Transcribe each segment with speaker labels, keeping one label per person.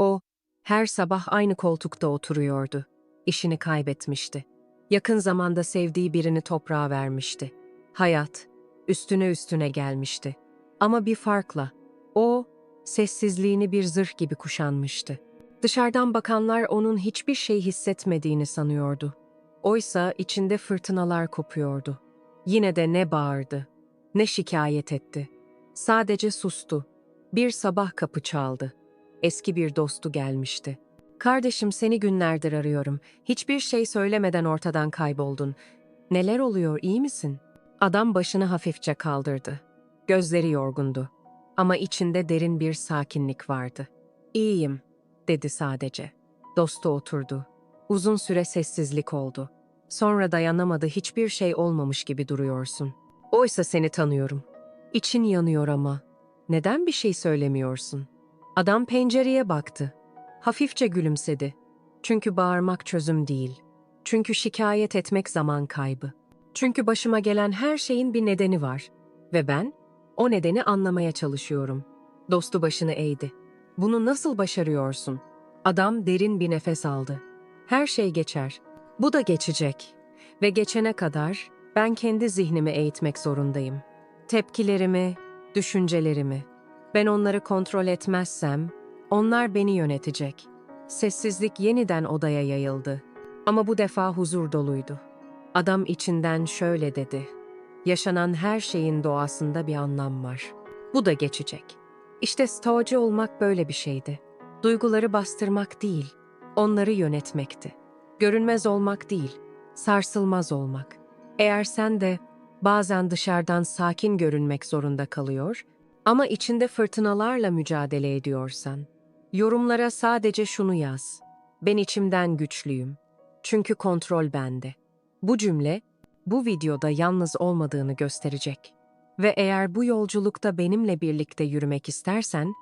Speaker 1: O, her sabah aynı koltukta oturuyordu. İşini kaybetmişti. Yakın zamanda sevdiği birini toprağa vermişti. Hayat, üstüne üstüne gelmişti. Ama bir farkla. O, sessizliğini bir zırh gibi kuşanmıştı. Dışarıdan bakanlar onun hiçbir şey hissetmediğini sanıyordu. Oysa içinde fırtınalar kopuyordu. Yine de ne bağırdı, ne şikayet etti. Sadece sustu. Bir sabah kapı çaldı. Eski bir dostu gelmişti. Kardeşim seni günlerdir arıyorum. Hiçbir şey söylemeden ortadan kayboldun. Neler oluyor, iyi misin? Adam başını hafifçe kaldırdı. Gözleri yorgundu. Ama içinde derin bir sakinlik vardı. İyiyim, dedi sadece. Dostu oturdu. Uzun süre sessizlik oldu. Sonra dayanamadı hiçbir şey olmamış gibi duruyorsun. Oysa seni tanıyorum. İçin yanıyor ama. Neden bir şey söylemiyorsun? Adam pencereye baktı. Hafifçe gülümsedi. Çünkü bağırmak çözüm değil. Çünkü şikayet etmek zaman kaybı. Çünkü başıma gelen her şeyin bir nedeni var. Ve ben o nedeni anlamaya çalışıyorum. Dostu başını eğdi. Bunu nasıl başarıyorsun? Adam derin bir nefes aldı. Her şey geçer. Bu da geçecek. Ve geçene kadar ben kendi zihnimi eğitmek zorundayım. Tepkilerimi, düşüncelerimi. Ben onları kontrol etmezsem, onlar beni yönetecek. Sessizlik yeniden odaya yayıldı. Ama bu defa huzur doluydu. Adam içinden şöyle dedi. Yaşanan her şeyin doğasında bir anlam var. Bu da geçecek. İşte stoacı olmak böyle bir şeydi. Duyguları bastırmak değil, onları yönetmekti. Görünmez olmak değil, sarsılmaz olmak. Eğer sen de bazen dışarıdan sakin görünmek zorunda kalıyor ama içinde fırtınalarla mücadele ediyorsan, yorumlara sadece şunu yaz. Ben içimden güçlüyüm. Çünkü kontrol bende. Bu cümle bu videoda yalnız olmadığını gösterecek. Ve eğer bu yolculukta benimle birlikte yürümek istersen,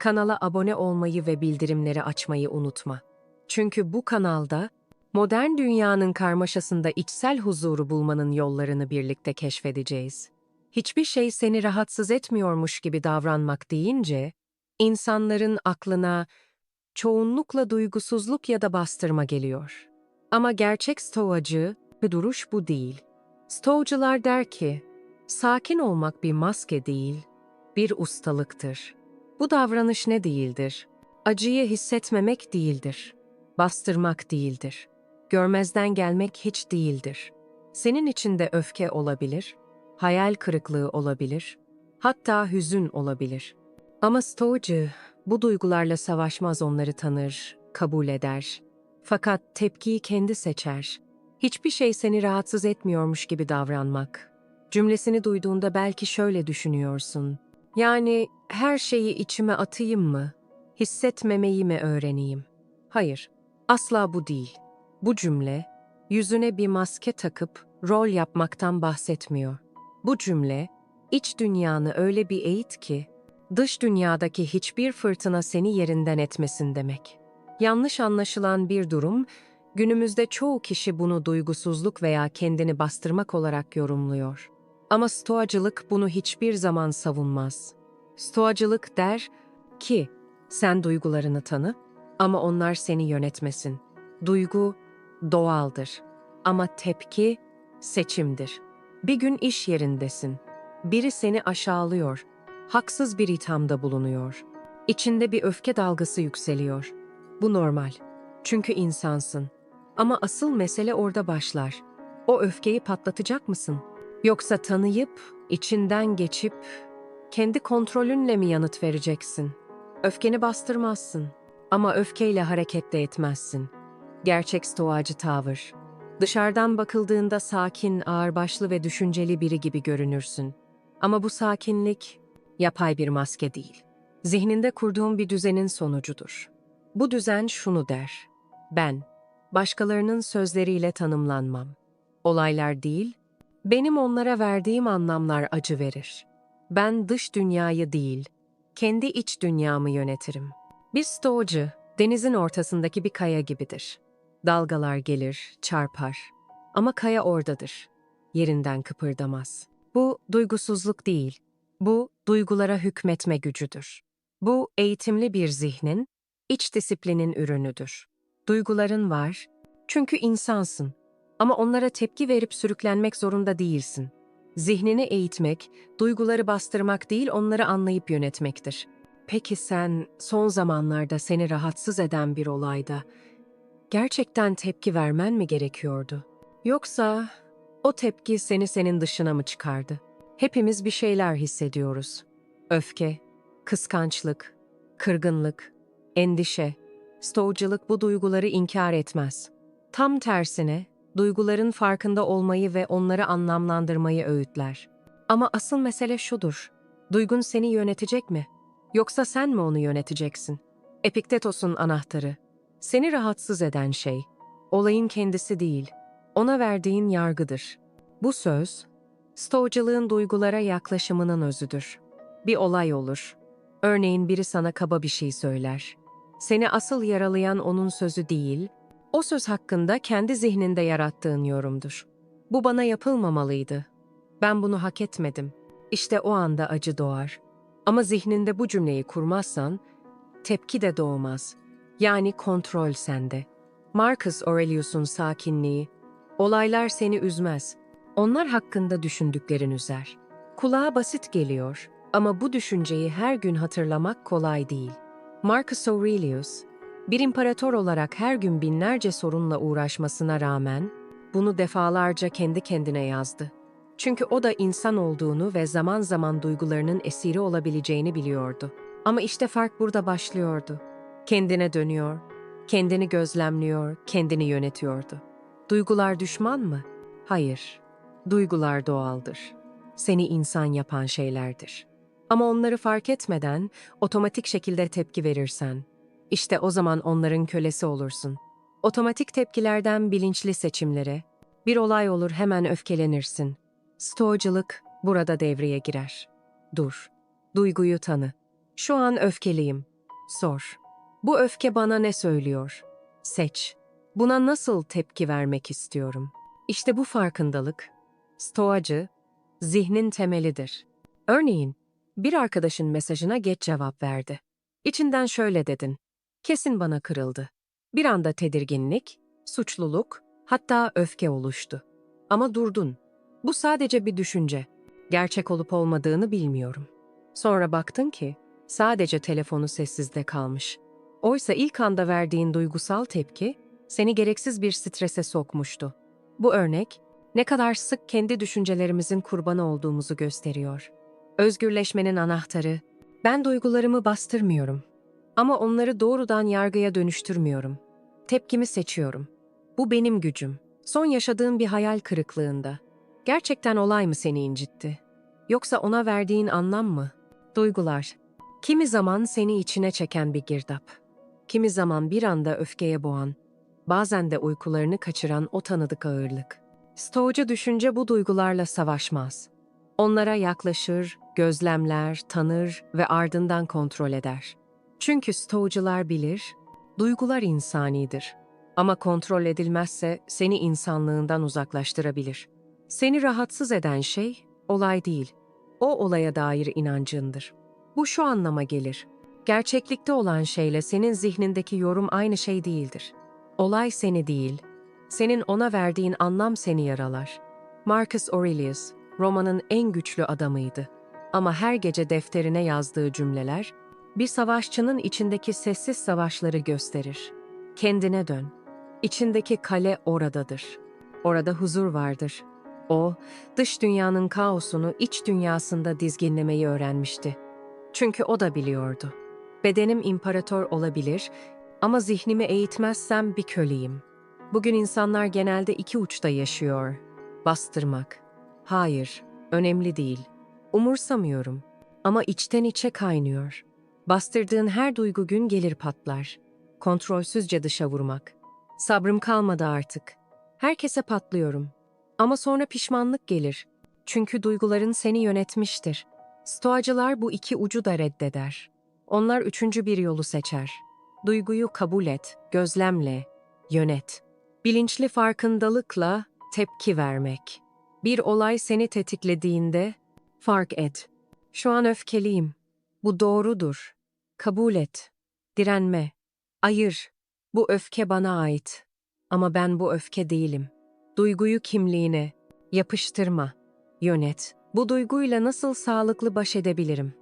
Speaker 1: kanala abone olmayı ve bildirimleri açmayı unutma. Çünkü bu kanalda modern dünyanın karmaşasında içsel huzuru bulmanın yollarını birlikte keşfedeceğiz. Hiçbir şey seni rahatsız etmiyormuş gibi davranmak deyince, insanların aklına çoğunlukla duygusuzluk ya da bastırma geliyor. Ama gerçek stoacı ve duruş bu değil. Stoacılar der ki, sakin olmak bir maske değil, bir ustalıktır. Bu davranış ne değildir? Acıyı hissetmemek değildir. Bastırmak değildir. Görmezden gelmek hiç değildir. Senin içinde öfke olabilir, hayal kırıklığı olabilir, hatta hüzün olabilir. Ama stoacı bu duygularla savaşmaz onları tanır, kabul eder. Fakat tepkiyi kendi seçer. Hiçbir şey seni rahatsız etmiyormuş gibi davranmak. Cümlesini duyduğunda belki şöyle düşünüyorsun. Yani her şeyi içime atayım mı? Hissetmemeyi mi öğreneyim? Hayır, asla bu değil. Bu cümle, yüzüne bir maske takıp rol yapmaktan bahsetmiyor. Bu cümle, iç dünyanı öyle bir eğit ki, dış dünyadaki hiçbir fırtına seni yerinden etmesin demek. Yanlış anlaşılan bir durum, günümüzde çoğu kişi bunu duygusuzluk veya kendini bastırmak olarak yorumluyor. Ama stoacılık bunu hiçbir zaman savunmaz. Stoacılık der ki, sen duygularını tanı ama onlar seni yönetmesin. Duygu doğaldır ama tepki seçimdir. Bir gün iş yerindesin. Biri seni aşağılıyor. Haksız bir ithamda bulunuyor. İçinde bir öfke dalgası yükseliyor. Bu normal. Çünkü insansın. Ama asıl mesele orada başlar. O öfkeyi patlatacak mısın? Yoksa tanıyıp, içinden geçip, kendi kontrolünle mi yanıt vereceksin? Öfkeni bastırmazsın. Ama öfkeyle hareket de etmezsin. Gerçek stoacı tavır. Dışarıdan bakıldığında sakin, ağırbaşlı ve düşünceli biri gibi görünürsün. Ama bu sakinlik yapay bir maske değil. Zihninde kurduğun bir düzenin sonucudur. Bu düzen şunu der. Ben, başkalarının sözleriyle tanımlanmam. Olaylar değil, benim onlara verdiğim anlamlar acı verir. Ben dış dünyayı değil, kendi iç dünyamı yönetirim. Bir stoacı, denizin ortasındaki bir kaya gibidir. Dalgalar gelir, çarpar. Ama kaya oradadır. Yerinden kıpırdamaz. Bu duygusuzluk değil. Bu duygulara hükmetme gücüdür. Bu eğitimli bir zihnin iç disiplinin ürünüdür. Duyguların var, çünkü insansın. Ama onlara tepki verip sürüklenmek zorunda değilsin. Zihnini eğitmek, duyguları bastırmak değil onları anlayıp yönetmektir. Peki sen son zamanlarda seni rahatsız eden bir olayda gerçekten tepki vermen mi gerekiyordu? Yoksa o tepki seni senin dışına mı çıkardı? Hepimiz bir şeyler hissediyoruz. Öfke, kıskançlık, kırgınlık, endişe, stoğcılık bu duyguları inkar etmez. Tam tersine, duyguların farkında olmayı ve onları anlamlandırmayı öğütler. Ama asıl mesele şudur. Duygun seni yönetecek mi? Yoksa sen mi onu yöneteceksin? Epiktetos'un anahtarı. Seni rahatsız eden şey, olayın kendisi değil, ona verdiğin yargıdır. Bu söz, Stoğcılığın duygulara yaklaşımının özüdür. Bir olay olur. Örneğin biri sana kaba bir şey söyler. Seni asıl yaralayan onun sözü değil, o söz hakkında kendi zihninde yarattığın yorumdur. Bu bana yapılmamalıydı. Ben bunu hak etmedim. İşte o anda acı doğar. Ama zihninde bu cümleyi kurmazsan, tepki de doğmaz. Yani kontrol sende. Marcus Aurelius'un sakinliği, olaylar seni üzmez. Onlar hakkında düşündüklerin üzer. Kulağa basit geliyor ama bu düşünceyi her gün hatırlamak kolay değil. Marcus Aurelius, bir imparator olarak her gün binlerce sorunla uğraşmasına rağmen bunu defalarca kendi kendine yazdı. Çünkü o da insan olduğunu ve zaman zaman duygularının esiri olabileceğini biliyordu. Ama işte fark burada başlıyordu. Kendine dönüyor, kendini gözlemliyor, kendini yönetiyordu. Duygular düşman mı? Hayır. Duygular doğaldır. Seni insan yapan şeylerdir. Ama onları fark etmeden otomatik şekilde tepki verirsen, işte o zaman onların kölesi olursun. Otomatik tepkilerden bilinçli seçimlere, bir olay olur hemen öfkelenirsin. Stoğcılık burada devreye girer. Dur. Duyguyu tanı. Şu an öfkeliyim. Sor. Bu öfke bana ne söylüyor? Seç. Buna nasıl tepki vermek istiyorum? İşte bu farkındalık, stoacı, zihnin temelidir. Örneğin, bir arkadaşın mesajına geç cevap verdi. İçinden şöyle dedin. Kesin bana kırıldı. Bir anda tedirginlik, suçluluk, hatta öfke oluştu. Ama durdun. Bu sadece bir düşünce. Gerçek olup olmadığını bilmiyorum. Sonra baktın ki sadece telefonu sessizde kalmış. Oysa ilk anda verdiğin duygusal tepki seni gereksiz bir strese sokmuştu. Bu örnek ne kadar sık kendi düşüncelerimizin kurbanı olduğumuzu gösteriyor. Özgürleşmenin anahtarı, ben duygularımı bastırmıyorum. Ama onları doğrudan yargıya dönüştürmüyorum. Tepkimi seçiyorum. Bu benim gücüm. Son yaşadığım bir hayal kırıklığında. Gerçekten olay mı seni incitti? Yoksa ona verdiğin anlam mı? Duygular. Kimi zaman seni içine çeken bir girdap. Kimi zaman bir anda öfkeye boğan, bazen de uykularını kaçıran o tanıdık ağırlık. Stoğcu düşünce bu duygularla savaşmaz. Onlara yaklaşır, gözlemler, tanır ve ardından kontrol eder. Çünkü Stoğcular bilir, duygular insanidir. Ama kontrol edilmezse seni insanlığından uzaklaştırabilir. Seni rahatsız eden şey olay değil, o olaya dair inancındır. Bu şu anlama gelir. Gerçeklikte olan şeyle senin zihnindeki yorum aynı şey değildir. Olay seni değil, senin ona verdiğin anlam seni yaralar. Marcus Aurelius, Roma'nın en güçlü adamıydı. Ama her gece defterine yazdığı cümleler, bir savaşçının içindeki sessiz savaşları gösterir. Kendine dön. İçindeki kale oradadır. Orada huzur vardır. O, dış dünyanın kaosunu iç dünyasında dizginlemeyi öğrenmişti. Çünkü o da biliyordu. Bedenim imparator olabilir ama zihnimi eğitmezsem bir köleyim. Bugün insanlar genelde iki uçta yaşıyor. Bastırmak. Hayır, önemli değil. Umursamıyorum. Ama içten içe kaynıyor. Bastırdığın her duygu gün gelir patlar. Kontrolsüzce dışa vurmak. Sabrım kalmadı artık. Herkese patlıyorum. Ama sonra pişmanlık gelir. Çünkü duyguların seni yönetmiştir. Stoacılar bu iki ucu da reddeder. Onlar üçüncü bir yolu seçer. Duyguyu kabul et, gözlemle, yönet. Bilinçli farkındalıkla tepki vermek. Bir olay seni tetiklediğinde fark et. Şu an öfkeliyim. Bu doğrudur. Kabul et. Direnme. Ayır. Bu öfke bana ait. Ama ben bu öfke değilim. Duyguyu kimliğine yapıştırma. Yönet. Bu duyguyla nasıl sağlıklı baş edebilirim?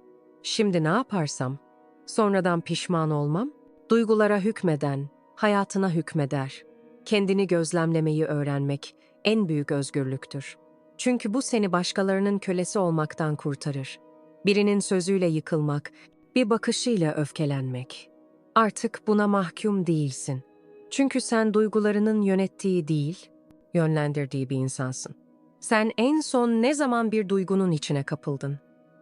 Speaker 1: Şimdi ne yaparsam? Sonradan pişman olmam? Duygulara hükmeden, hayatına hükmeder. Kendini gözlemlemeyi öğrenmek en büyük özgürlüktür. Çünkü bu seni başkalarının kölesi olmaktan kurtarır. Birinin sözüyle yıkılmak, bir bakışıyla öfkelenmek. Artık buna mahkum değilsin. Çünkü sen duygularının yönettiği değil, yönlendirdiği bir insansın. Sen en son ne zaman bir duygunun içine kapıldın?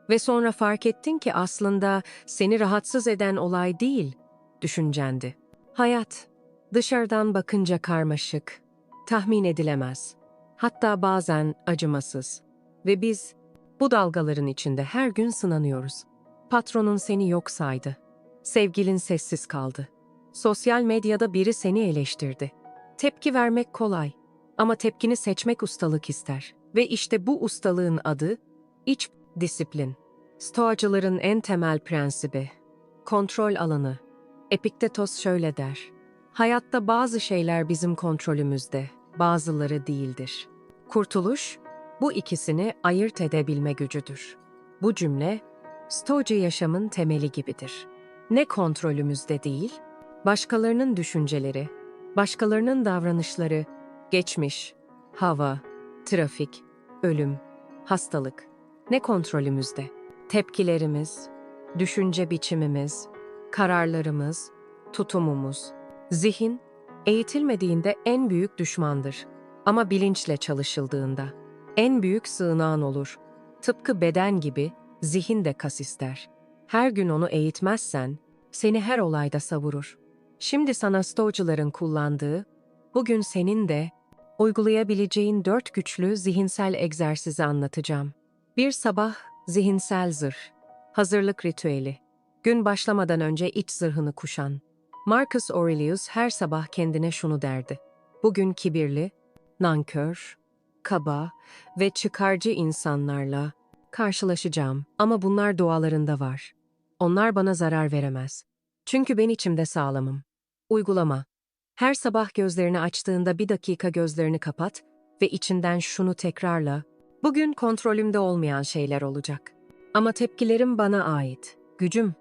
Speaker 1: Ve sonra fark ettin ki aslında seni rahatsız eden olay değil, düşüncendi. Hayat, dışarıdan bakınca karmaşık, tahmin edilemez, hatta bazen acımasız. Ve biz bu dalgaların içinde her gün sınanıyoruz. Patronun seni yok saydı. Sevgilin sessiz kaldı. Sosyal medyada biri seni eleştirdi. Tepki vermek kolay ama tepkini seçmek ustalık ister. Ve işte bu ustalığın adı iç disiplin. Stoacıların en temel prensibi kontrol alanı. Epiktetos şöyle der. Hayatta bazı şeyler bizim kontrolümüzde, bazıları değildir. Kurtuluş, bu ikisini ayırt edebilme gücüdür. Bu cümle, Stoacı yaşamın temeli gibidir. Ne kontrolümüzde değil, başkalarının düşünceleri, başkalarının davranışları, geçmiş, hava, trafik, ölüm, hastalık, ne kontrolümüzde? Tepkilerimiz, düşünce biçimimiz, kararlarımız, tutumumuz. Zihin, eğitilmediğinde en büyük düşmandır. Ama bilinçle çalışıldığında en büyük sığınağın olur. Tıpkı beden gibi zihin de kas ister. Her gün onu eğitmezsen seni her olayda savurur. Şimdi sana stoğcuların kullandığı, bugün senin de uygulayabileceğin dört güçlü zihinsel egzersizi anlatacağım. Bir sabah zihinsel zırh, hazırlık ritüeli, gün başlamadan önce iç zırhını kuşan. Marcus Aurelius her sabah kendine şunu derdi. Bugün kibirli, nankör, kaba ve çıkarcı insanlarla karşılaşacağım ama bunlar doğalarında var. Onlar bana zarar veremez. Çünkü ben içimde sağlamım. Uygulama. Her sabah gözlerini açtığında bir dakika gözlerini kapat ve içinden şunu tekrarla. Bugün kontrolümde olmayan şeyler olacak. Ama tepkilerim bana ait. Gücüm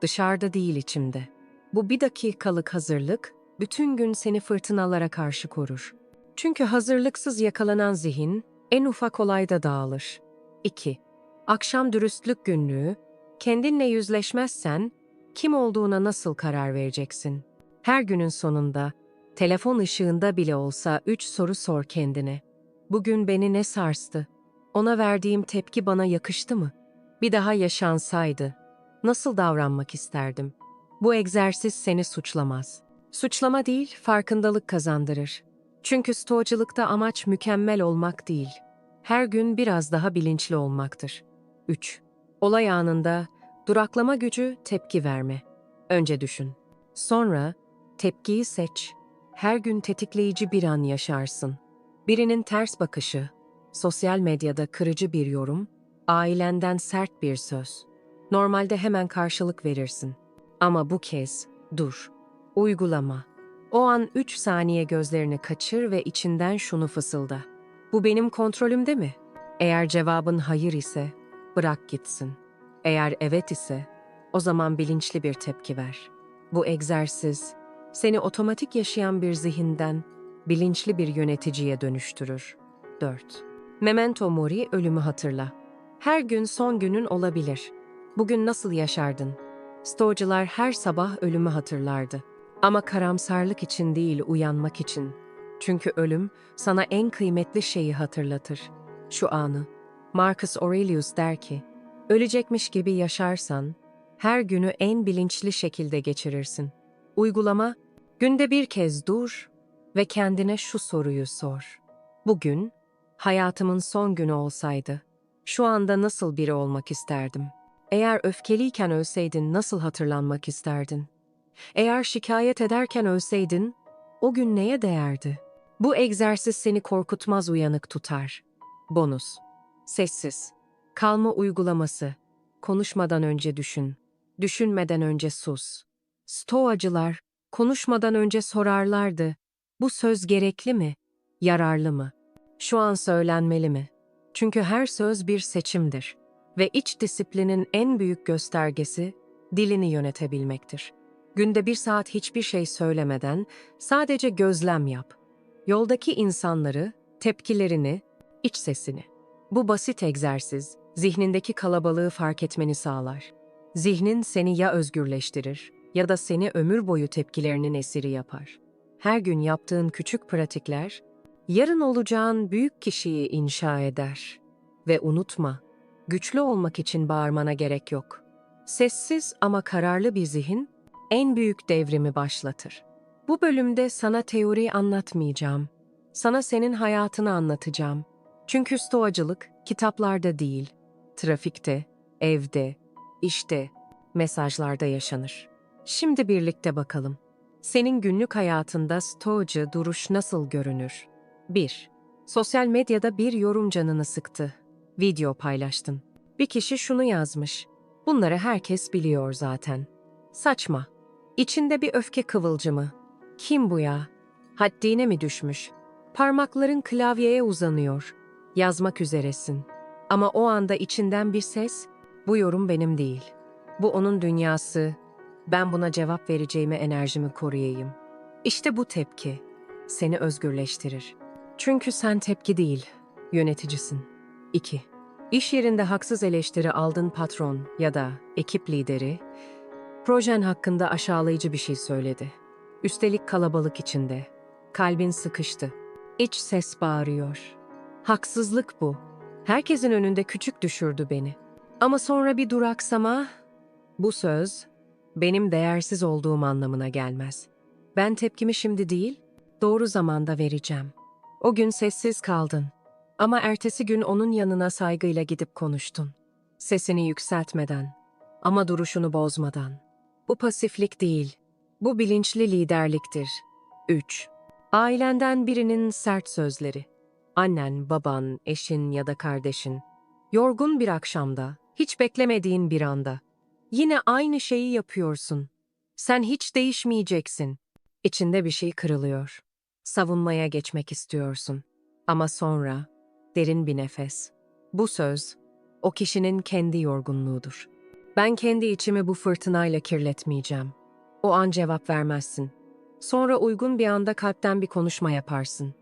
Speaker 1: dışarıda değil içimde. Bu bir dakikalık hazırlık bütün gün seni fırtınalara karşı korur. Çünkü hazırlıksız yakalanan zihin en ufak olayda dağılır. 2. Akşam dürüstlük günlüğü, kendinle yüzleşmezsen kim olduğuna nasıl karar vereceksin? Her günün sonunda, telefon ışığında bile olsa üç soru sor kendine. Bugün beni ne sarstı? Ona verdiğim tepki bana yakıştı mı? Bir daha yaşansaydı, nasıl davranmak isterdim? Bu egzersiz seni suçlamaz. Suçlama değil, farkındalık kazandırır. Çünkü stoğacılıkta amaç mükemmel olmak değil. Her gün biraz daha bilinçli olmaktır. 3. Olay anında duraklama gücü tepki verme. Önce düşün. Sonra tepkiyi seç. Her gün tetikleyici bir an yaşarsın. Birinin ters bakışı, sosyal medyada kırıcı bir yorum, ailenden sert bir söz. Normalde hemen karşılık verirsin. Ama bu kez dur. Uygulama. O an 3 saniye gözlerini kaçır ve içinden şunu fısılda. Bu benim kontrolümde mi? Eğer cevabın hayır ise bırak gitsin. Eğer evet ise o zaman bilinçli bir tepki ver. Bu egzersiz seni otomatik yaşayan bir zihinden bilinçli bir yöneticiye dönüştürür. 4. Memento mori ölümü hatırla. Her gün son günün olabilir. Bugün nasıl yaşardın? Stoğcular her sabah ölümü hatırlardı. Ama karamsarlık için değil, uyanmak için. Çünkü ölüm sana en kıymetli şeyi hatırlatır. Şu anı. Marcus Aurelius der ki, ölecekmiş gibi yaşarsan, her günü en bilinçli şekilde geçirirsin. Uygulama, günde bir kez dur ve kendine şu soruyu sor. Bugün, hayatımın son günü olsaydı, şu anda nasıl biri olmak isterdim? Eğer öfkeliyken ölseydin nasıl hatırlanmak isterdin? Eğer şikayet ederken ölseydin, o gün neye değerdi? Bu egzersiz seni korkutmaz uyanık tutar. Bonus. Sessiz. Kalma uygulaması. Konuşmadan önce düşün. Düşünmeden önce sus. Stoacılar konuşmadan önce sorarlardı. Bu söz gerekli mi? Yararlı mı? Şu an söylenmeli mi? Çünkü her söz bir seçimdir ve iç disiplinin en büyük göstergesi dilini yönetebilmektir. Günde bir saat hiçbir şey söylemeden sadece gözlem yap. Yoldaki insanları, tepkilerini, iç sesini. Bu basit egzersiz, zihnindeki kalabalığı fark etmeni sağlar. Zihnin seni ya özgürleştirir ya da seni ömür boyu tepkilerinin esiri yapar. Her gün yaptığın küçük pratikler, yarın olacağın büyük kişiyi inşa eder. Ve unutma, güçlü olmak için bağırmana gerek yok. Sessiz ama kararlı bir zihin, en büyük devrimi başlatır. Bu bölümde sana teori anlatmayacağım. Sana senin hayatını anlatacağım. Çünkü stoacılık kitaplarda değil, trafikte, evde, işte, mesajlarda yaşanır. Şimdi birlikte bakalım. Senin günlük hayatında stoacı duruş nasıl görünür? 1. Sosyal medyada bir yorum canını sıktı. Video paylaştın. Bir kişi şunu yazmış. Bunları herkes biliyor zaten. Saçma. İçinde bir öfke kıvılcımı. Kim bu ya? Haddine mi düşmüş? Parmakların klavyeye uzanıyor. Yazmak üzeresin. Ama o anda içinden bir ses, bu yorum benim değil. Bu onun dünyası. Ben buna cevap vereceğime enerjimi koruyayım. İşte bu tepki seni özgürleştirir. Çünkü sen tepki değil, yöneticisin. 2. İş yerinde haksız eleştiri aldın patron ya da ekip lideri, projen hakkında aşağılayıcı bir şey söyledi. Üstelik kalabalık içinde. Kalbin sıkıştı. İç ses bağırıyor. Haksızlık bu. Herkesin önünde küçük düşürdü beni. Ama sonra bir duraksama, bu söz benim değersiz olduğum anlamına gelmez. Ben tepkimi şimdi değil, doğru zamanda vereceğim. O gün sessiz kaldın. Ama ertesi gün onun yanına saygıyla gidip konuştun. Sesini yükseltmeden ama duruşunu bozmadan. Bu pasiflik değil, bu bilinçli liderliktir. 3. Ailenden birinin sert sözleri. Annen, baban, eşin ya da kardeşin. Yorgun bir akşamda, hiç beklemediğin bir anda. Yine aynı şeyi yapıyorsun. Sen hiç değişmeyeceksin. İçinde bir şey kırılıyor. Savunmaya geçmek istiyorsun. Ama sonra derin bir nefes. Bu söz o kişinin kendi yorgunluğudur. Ben kendi içimi bu fırtınayla kirletmeyeceğim. O an cevap vermezsin. Sonra uygun bir anda kalpten bir konuşma yaparsın.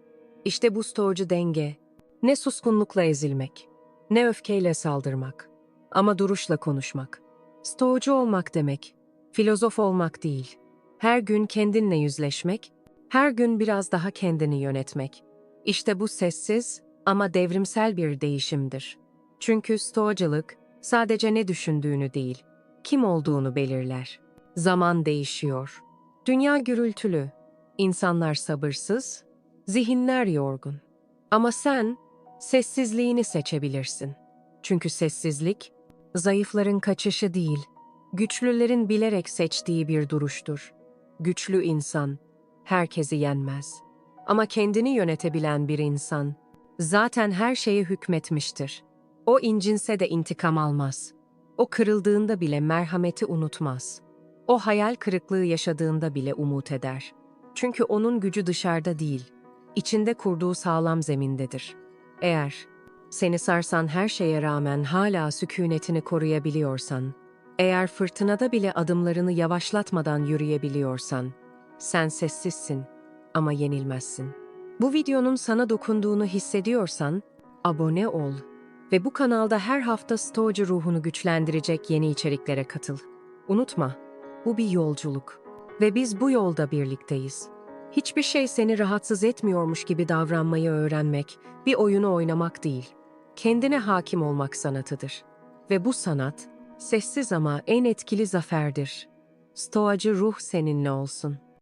Speaker 1: İşte bu stoğucu denge. Ne suskunlukla ezilmek, ne öfkeyle saldırmak. Ama duruşla konuşmak. Stoğucu olmak demek, filozof olmak değil. Her gün kendinle yüzleşmek, her gün biraz daha kendini yönetmek. İşte bu sessiz ama devrimsel bir değişimdir. Çünkü stoacılık sadece ne düşündüğünü değil, kim olduğunu belirler. Zaman değişiyor. Dünya gürültülü, insanlar sabırsız, zihinler yorgun. Ama sen sessizliğini seçebilirsin. Çünkü sessizlik zayıfların kaçışı değil, güçlülerin bilerek seçtiği bir duruştur. Güçlü insan herkesi yenmez. Ama kendini yönetebilen bir insan zaten her şeye hükmetmiştir. O incinse de intikam almaz. O kırıldığında bile merhameti unutmaz. O hayal kırıklığı yaşadığında bile umut eder. Çünkü onun gücü dışarıda değil, içinde kurduğu sağlam zemindedir. Eğer seni sarsan her şeye rağmen hala sükunetini koruyabiliyorsan, eğer fırtınada bile adımlarını yavaşlatmadan yürüyebiliyorsan, sen sessizsin ama yenilmezsin. Bu videonun sana dokunduğunu hissediyorsan, abone ol ve bu kanalda her hafta stoacı ruhunu güçlendirecek yeni içeriklere katıl. Unutma, bu bir yolculuk ve biz bu yolda birlikteyiz. Hiçbir şey seni rahatsız etmiyormuş gibi davranmayı öğrenmek, bir oyunu oynamak değil. Kendine hakim olmak sanatıdır. Ve bu sanat, sessiz ama en etkili zaferdir. Stoacı ruh seninle olsun.''